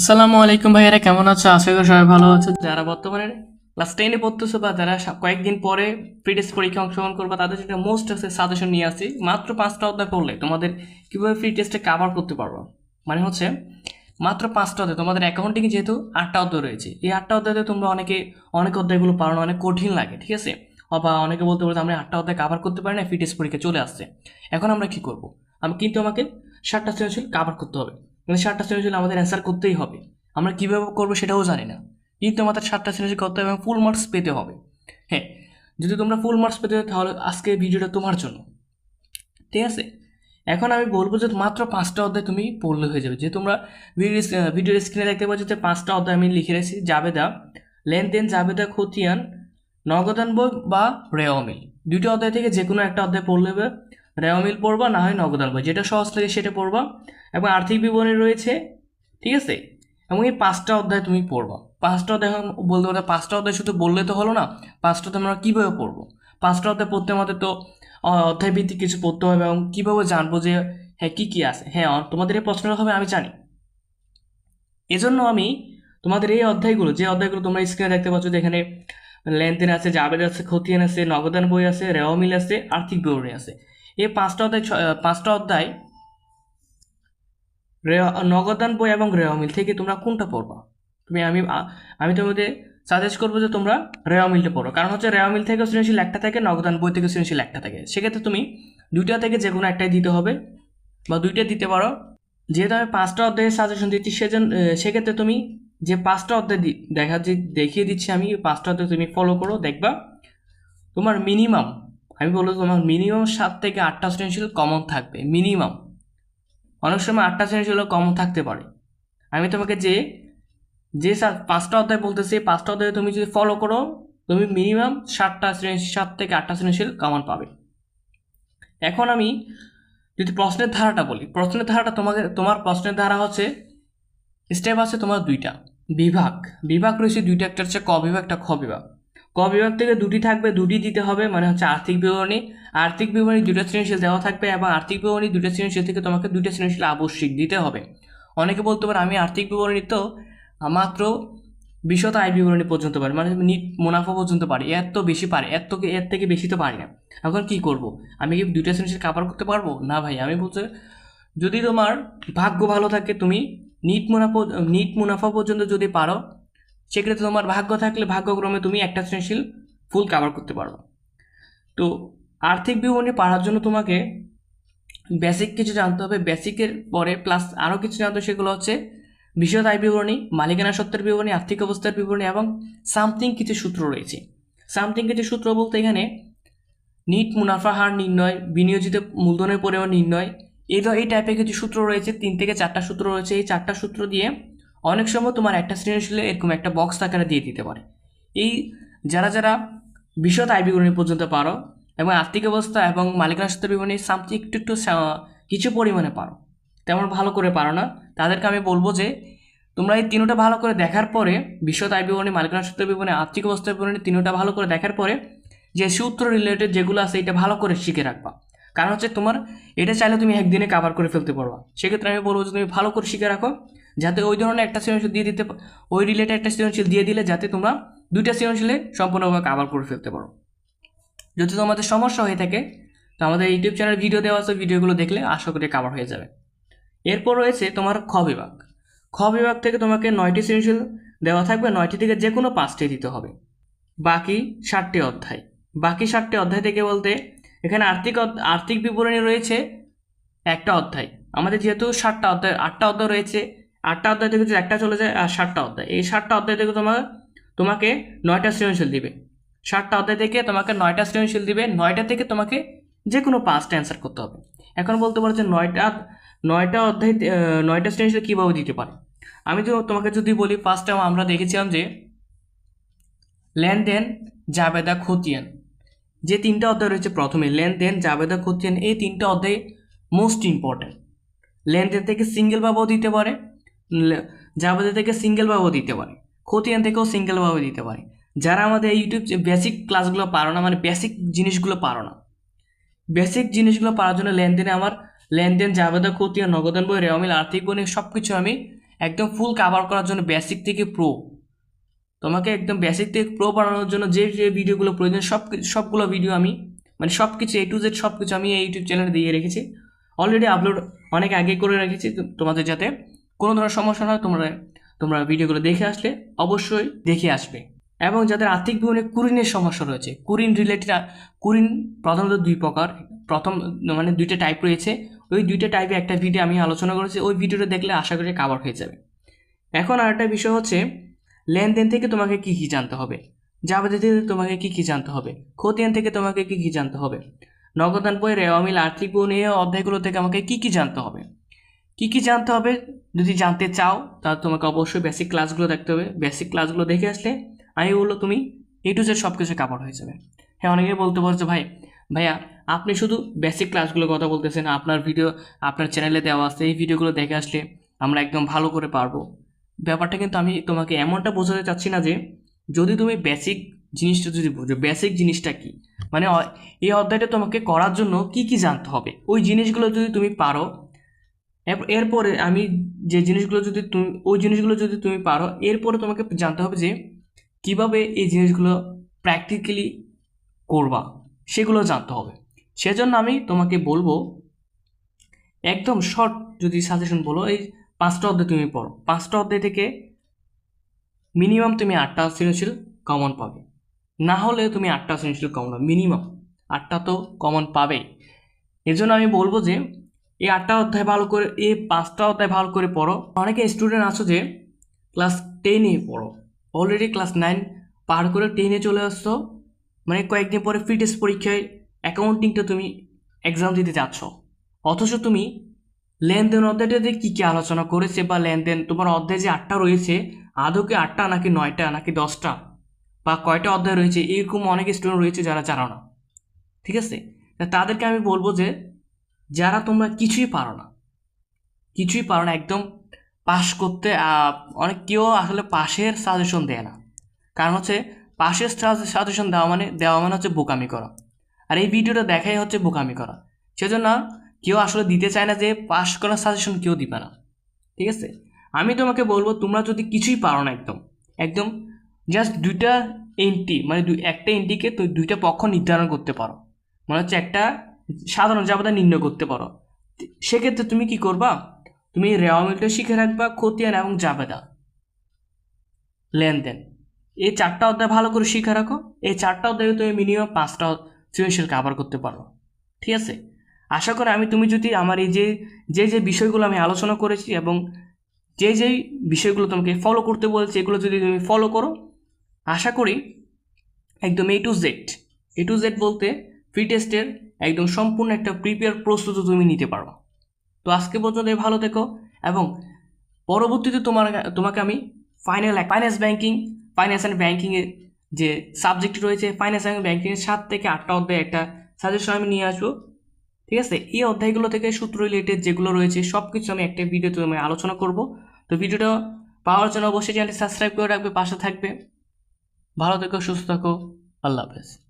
আসসালামু আলাইকুম ভাইয়ারা, কেমন আছো? আশা করি সবাই ভালো আছো। যারা বর্তমানে ক্লাস টেনে পড়তেছো বা যারা কয়েকদিন পরে টেস্ট পরীক্ষা অংশগ্রহণ করবা, তাদের জন্য মোস্ট আছে সাজেশন নিয়ে আসি মাত্র পাঁচটা অধ্যায় পড়লে তোমাদের কীভাবে ফ্রি টেস্টে কাভার করতে পারব? মানে হচ্ছে, মাত্র পাঁচটা অধ্যায়, তোমাদের অ্যাকাউন্টিং যেহেতু আটটা অধ্যায় রয়েছে, এই আটটা অধ্যায়তে তোমরা অনেকে, অনেক অধ্যায়গুলো পারো না অনেক কঠিন লাগে, ঠিক আছে? বা অনেকে বলতে যে আমরা আটটা অধ্যায় কাভার করতে পারি না ফ্রি টেস্ট পরীক্ষা চলে আসছে। এখন আমরা কি করব? আমি কিন্তু আমাকে ষাটটা সৃজনশীল কাভার করতে হবে। কিন্তু ষাটটা সৃজনশীল আমাদের অ্যান্সার করতেই হবে। আমরা কীভাবে করব সেটাও জানি না। কিন্তু আমাদের সাতটা সৃজনশীল করতে হবে এবং ফুল মার্কস পেতে হবে। হ্যাঁ যদি তোমরা ফুল মার্কস পেতে তাহলে আজকে ভিডিওটা তোমার জন্য। ঠিক আছে? এখন আমি বলব যে মাত্র পাঁচটা অধ্যায় তুমি পড়লে হয়ে যাবে। যে তোমরা ভিডিও ভিডিওর স্ক্রিনে দেখতে পাচ্ছ যে পাঁচটা অধ্যায় আমি লিখে রেখেছি। জাবেদা, লেনদেন, জাবেদা, খতিয়ান নগদান বই বা রেওয়ামিল। দুইটা অধ্যায় থেকে যে কোনো একটা অধ্যায় পড়লে হবে। রেওয়ামিল পড়বা, না হয় নগদান বই যেটা সহজ লাগে সেটা পড়বা এবং আর্থিক বিবরণী রয়েছে, ঠিক আছে? এবং এই পাঁচটা অধ্যায় তুমি পড়বা। পাঁচটা অধ্যায় বলতে পারো, পাঁচটা অধ্যায় শুধু বললে তো হলো না, পাঁচটা অধ্যায় আমরা কীভাবে পড়ব? পাঁচটা অধ্যায় পড়তে আমাদের তো অধ্যায় ভিত্তিক কিছু পড়তে হবে এবং কীভাবে জানব যে হ্যাঁ কী কী আছে? হ্যাঁ তোমাদের এই প্রশ্নটা হবে, আমি জানি। এজন্য আমি তোমাদের এই অধ্যায়গুলো, যে অধ্যায়গুলো তোমরা স্ক্রিনে দেখতে পাচ্ছ যেখানে লেনদেন আছে, জাবেদ আছে, খতিয়ান আছে, নগদান বই আছে রেওয়ামিল আছে, আর্থিক বিবরণী আছে। এই পাঁচটা অধ্যায় পাঁচটা অধ্যায় নগদান বই এবং রেওয়ামিল থেকে তোমরা কোনটা পড়বা? তুমি আমি আমি তোমাদের সাজেস্ট করব যে তোমরা রেওয়ামিলটা পড়ো। কারণ হচ্ছে রেওয়ামিল থেকে সৃজনশীল একটা থাকে নগদান বই থেকে সৃজনশীল একটা থাকে। সেক্ষেত্রে তুমি দুইটা থেকে যে কোনো একটাই দিতে হবে বা দুইটা দিতে পারো। যেহেতু আমি পাঁচটা অধ্যায়ের সাজেশন দিচ্ছি সেজন্য এ, সেক্ষেত্রে তুমি যে পাঁচটা অধ্যায় দেখা যে দেখিয়ে দিচ্ছি আমি পাঁচটা অধ্যায় তুমি ফলো করো দেখবা তোমার মিনিমাম আমি বলব তোমার মিনিমাম সাত থেকে আটটা সৃজনশীল কমন থাকবে মিনিমাম অনেক সময় আটটা সৃজনশীল কমন থাকতে পারে। আমি তোমাকে যে যে পাঁচটা অধ্যায় বলতেছি পাঁচটা অধ্যায় তুমি যদি ফলো করো, তুমি মিনিমাম সাতটা সৃজনশীল সাত থেকে আটটা সৃজনশীল কমন পাবে। এখন আমি যদি প্রশ্নের ধারাটা বলি, প্রশ্নের ধারাটা তোমাকে, তোমার প্রশ্নের ধারা হচ্ছে স্টেপ আছে তোমার দুইটা, বিভাগ। বিভাগ রয়েছে দুইটা, একটা হচ্ছে ক বিভাগ, একটা খ বিভাগ। বিভাগ থেকে দুটি থাকবে, দুটি দিতে হবে মানে হচ্ছে আর্থিক বিবরণী। আর্থিক বিবরণী দুটো সৃজনশীল দেওয়া থাকবে এবং আর্থিক বিবরণী দুটো সৃজনশীল থেকে তোমাকে দুটো সৃজনশীল আবশ্যিক দিতে হবে। অনেকে বলতে পারে, আমি আর্থিক বিবরণী তো মাত্র বিশত আয় বিবরণী পর্যন্ত পারি মানে নিট মুনাফা পর্যন্ত পারি এর তো বেশি পারি এর তো এর থেকে বেশি তো পারি না। এখন কি করব? আমি কি দুইটা সৃজনশীল কাভার করতে পারব? না ভাই, আমি বলতে যদি তোমার ভাগ্য ভালো থাকে, তুমি নিট মুনাফা নিট মুনাফা পর্যন্ত যদি পারো সেক্ষেত্রে তোমার ভাগ্য থাকলে ভাগ্যক্রমে তুমি একটা সৃজনশীল ফুল কাভার করতে পারো তো আর্থিক বিবরণী পড়ার জন্য তোমাকে বেসিক কিছু জানতে হবে। বেসিকের পরে প্লাস আরও কিছু জানতে হবে সেগুলো হচ্ছে বিশদ আয় বিবরণী, মালিকানা সত্ত্বের বিবরণী, আর্থিক অবস্থার বিবরণী এবং সামথিং কিছু সূত্র রয়েছে। সামথিং কিছু সূত্র বলতে এখানে নিট, মুনাফা, হার নির্ণয়, বিনিয়োজিত মূলধনের পরিমাণ নির্ণয়। এই এই টাইপের কিছু সূত্র রয়েছে। তিন থেকে চারটা সূত্র রয়েছে। এই চারটা সূত্র দিয়ে অনেক সময় তোমার একটা সৃজনশীলে এরকম একটা বক্স আকারে দিয়ে দিতে পারে। এই যারা যারা বিশদ আয় বিবরণী পর্যন্ত পারো এবং আর্থিক অবস্থা এবং মালিকানা সত্ত্ব বিবরণী সামথিং একটু একটু কিছু পরিমাণে পারো, তেমন ভালো করে পারো না। তাদেরকে আমি বলব যে, তোমরা এই তিনোটা ভালো করে দেখার পরে, বিশদ আয় বিবরণী মালিকানা সত্ত্ব বিবরণী, আর্থিক অবস্থা বিবরণী তিনোটা ভালো করে দেখার পরে, যে সূত্র রিলেটেড যেগুলো আছে, এটা ভালো করে শিখে রাখবা। কারণ হচ্ছে তোমার এটা চাইলে তুমি একদিনে কাভার করে ফেলতে পারবা। সেক্ষেত্রে আমি বলব যে তুমি ভালো করে শিখে রাখো, যাতে ওই ধরনের একটা সৃজনশীল দিয়ে দিতে ওই রিলেটেড একটা সৃজনশীল দিয়ে দিলে যাতে তোমরা দুইটা সৃজনশীলে সম্পূর্ণভাবে কাভার করে ফেলতে পারো। যদি তোমাদের সমস্যা হয়ে থাকে, তো আমাদের ইউটিউব চ্যানেল ভিডিও দেওয়া আছে ভিডিওগুলো দেখলে আশা করি কাভার হয়ে যাবে। এরপর রয়েছে তোমার খ বিভাগ। খ বিভাগ থেকে তোমাকে নয়টি সৃজনশীল দেওয়া থাকবে, নয়টি থেকে যে কোনো পাঁচটি দিতে হবে। বাকি ষাটটি অধ্যায়। বাকি ষাটটি অধ্যায় থেকে বলতে এখানে আর্থিক আর্থিক বিবরণী রয়েছে একটা অধ্যায়। আমাদের যেহেতু ষাটটা অধ্যায়, আটটা অধ্যায় রয়েছে, আটটা অধ্যায় থেকে একটা চলে যায় আর ষাটটা অধ্যায়। এই ষাটটা অধ্যায় থেকে তোমার তোমাকে নয়টা সৃজনশীল দিবে। ষাটটা অধ্যায় থেকে তোমাকে নয়টা সৃজনশীল দিবে, নয়টা থেকে তোমাকে যে কোনো পাঁচটা অ্যান্সার করতে হবে। এখন বলতে পারো যে নয়টা নয়টা অধ্যায় নয়টা সৃজনশীল কীভাবে দিতে পারে? আমি তো তোমাকে যদি বলি ফার্স্ট টাইম আমরা দেখেছিলাম যে লেনদেন, জাবেদা, খতিয়ান। যে তিনটা অধ্যায় রয়েছে প্রথমে লেনদেন জাবেদা খতিয়ান এই তিনটা অধ্যায় মোস্ট ইম্পর্ট্যান্ট লেনদেন থেকে সিঙ্গেল ভাবেও দিতে পারে জাবেদা থেকে সিঙ্গেল ভাবেও দিতে পারে, খতিয়ান থেকেও সিঙ্গেল ভাবে দিতে পারে। যারা আমাদের ইউটিউব বেসিক ক্লাসগুলো পারো না মানে বেসিক জিনিসগুলো পারো না বেসিক জিনিসগুলো পারার জন্য লেনদেনে আমার লেনদেন জাবেদা খতিয়ান, নগদান বই রেওয়ামিল আর্থিক বই সব কিছু আমি একদম ফুল কাভার করার জন্য বেসিক থেকে প্রো তোমাকে একদম বেসিক থেকে প্রো বানানোর জন্য যে যে ভিডিওগুলো প্রয়োজন, সব সবগুলো ভিডিও আমি মানে সব কিছু এ টু জেড সব কিছু আমি এই ইউটিউব চ্যানেলে দিয়ে রেখেছি। অলরেডি আপলোড অনেক আগে করে রেখেছি তোমাদের যাতে কোনো ধরনের সমস্যা না হয়, তোমরা তোমরা ভিডিওগুলো দেখে আসলে অবশ্যই দেখে আসবে। এবং যাদের আর্থিক জীবনে কুরিনের সমস্যা রয়েছে, কুরিন রিলেটেড কুরিন প্রধানত দুই প্রকার। প্রথম মানে দুইটা টাইপ রয়েছে। ওই দুইটা টাইপে একটা ভিডিও আমি আলোচনা করেছি, ওই ভিডিওটা দেখলে আশা করি কাভার হয়ে যাবে। এখন আরেকটা বিষয় হচ্ছে লেনদেন থেকে তোমাকে কি কি জানতে হবে? জাবেদা থেকে তোমাকে কি কি জানতে হবে? খতিয়ান থেকে তোমাকে কি কি জানতে হবে? নগদান বই রেওয়ামিল আর্থিক বই নিয়ে অধ্যায়গুলো থেকে আমাকে কি কি জানতে হবে? কি কি জানতে হবে? যদি জানতে চাও, তাহলে তোমাকে অবশ্যই বেসিক ক্লাসগুলো দেখতে হবে। বেসিক ক্লাসগুলো দেখে আসলে আমি বলল তুমি এ টু জেড সব কিছু কাপড় হয়ে যাবে। হ্যাঁ অনেকে বলতে পারছ ভাই, ভাইয়া, আপনি শুধু বেসিক ক্লাসগুলোর কথা বলতেছেন, আপনার ভিডিও আপনার চ্যানেলে দেওয়া আছে, এই ভিডিওগুলো দেখে আসলে আমরা একদম ভালো করে পারব। ব্যাপারটা কিন্তু আমি তোমাকে এমনটা বোঝাতে চাচ্ছি না যে যদি তুমি বেসিক জিনিসটা যদি বোঝো বেসিক জিনিসটা কি? মানে এই অধ্যায়টা তোমাকে করার জন্য কি কি জানতে হবে? ওই জিনিসগুলো যদি তুমি পারো এরপরে আমি যে জিনিসগুলো যদি তুমি, ওই জিনিসগুলো যদি তুমি পারো, এরপরে তোমাকে জানতে হবে যে কীভাবে এই জিনিসগুলো প্র্যাকটিক্যালি করবা, সেগুলো জানতে হবে। সেজন্য আমি তোমাকে বলব, একদম শর্ট যদি সাজেশন বলো, এই পাঁচটা অধ্যায় তুমি পড়ো। পাঁচটা অধ্যায় থেকে মিনিমাম তুমি আটটা সৃজনশীল কমন পাবে। না হলে তুমি আটটা সৃজনশীল কমন পাবে। মিনিমাম আটটা তো কমন পাবেই। এজন্য আমি বলব যে, এই আটটা অধ্যায় ভালো করে, এই পাঁচটা অধ্যায় ভালো করে পড়ো। অনেকে স্টুডেন্ট আছো যে ক্লাস টেনে পড়ো। অলরেডি ক্লাস নাইন পার করে টেনে চলে আসছো। মানে কয়েকদিন পরে ফিটেস্ট পরীক্ষায় অ্যাকাউন্টিংটা তুমি এক্সাম দিতে যাচ্ছ। অথচ তুমি লেনদেন অধ্যায়টাতে কী কী আলোচনা করেছে বা লেনদেন, তোমার অধ্যায় যে আটটা রয়েছে, আদৌ কি আটটা নাকি নয়টা, নাকি দশটা, বা কয়টা অধ্যায় রয়েছে, এরকম অনেক স্টুডেন্ট রয়েছে যারা জানো না। ঠিক আছে? তাদেরকে আমি বলব যে, যারা তোমরা কিছুই পারো না, কিছুই পারো না, একদম পাস করতে অনেক কেউ আসলে পাশের সাজেশন দেয় না। কারণ হচ্ছে, পাশের সাজেশন দেওয়া মানে দেওয়া মানে হচ্ছে বোকামি করা। আর এই ভিডিওটা দেখাই হচ্ছে বোকামি করা। সেজন্য কেউ আসলে দিতে চায় না যে পাস করার সাজেশন কেউ দিবে না। ঠিক আছে? আমি তোমাকে বলব, তোমরা যদি কিছুই পারো না একদম একদম জাস্ট দুইটা এন্ট্রি মানে একটা এন্ট্রিকে তো দুইটা পক্ষ নির্ধারণ করতে পারো। মানে হচ্ছে একটা সাধারণ জাবেদা নির্ণয় করতে পারো। সেক্ষেত্রে তুমি কি করবা? তুমি রেওয়া মিলটা শিখে রাখবা, খতিয়ান এবং জাবেদা। লেনদেন। এই চারটা অধ্যায় ভালো করে শিখে রাখো। এই চারটা অধ্যায়ে তুমি মিনিমাম পাঁচটা সৃজনশীল কাভার করতে পারো। ঠিক আছে? আশা করি আমি তুমি যদি আমার এই যে যে যে বিষয়গুলো আমি আলোচনা করেছি এবং যে যে বিষয়গুলো তোমাকে ফলো করতে বলছি, এগুলো যদি তুমি ফলো করো, আশা করি একদম A to Z A to Z বলতে ফ্রি টেস্টের একদম সম্পূর্ণ একটা প্রিপেয়ার প্রস্তুতি তুমি নিতে পারো। তো আজকে পর্যন্ত ভালো থেকো এবং পরবর্তীতে তোমার, তোমাকে আমি final finance banking finance and ব্যাংকিংয়ের যে সাবজেক্ট রয়েছে ফাইন্যান্স অ্যান্ড ব্যাংকিংয়ের সাত থেকে আটটা অধ্যায় একটা সাজেশন আমি নিয়ে আসব। ঠিক আছে? এই অধ্যায়গুলো থেকে সূত্র রিলেটেড যেগুলো রয়েছে সব কিছু আমি একটা ভিডিওতে আমি আলোচনা করব। তো ভিডিওটা পাওয়ার জন্য অবশ্যই চ্যানেলটি সাবস্ক্রাইব করে রাখবে, পাশে থাকবে। ভালো থেকো, সুস্থ থাকো, আল্লাহ হাফেজ।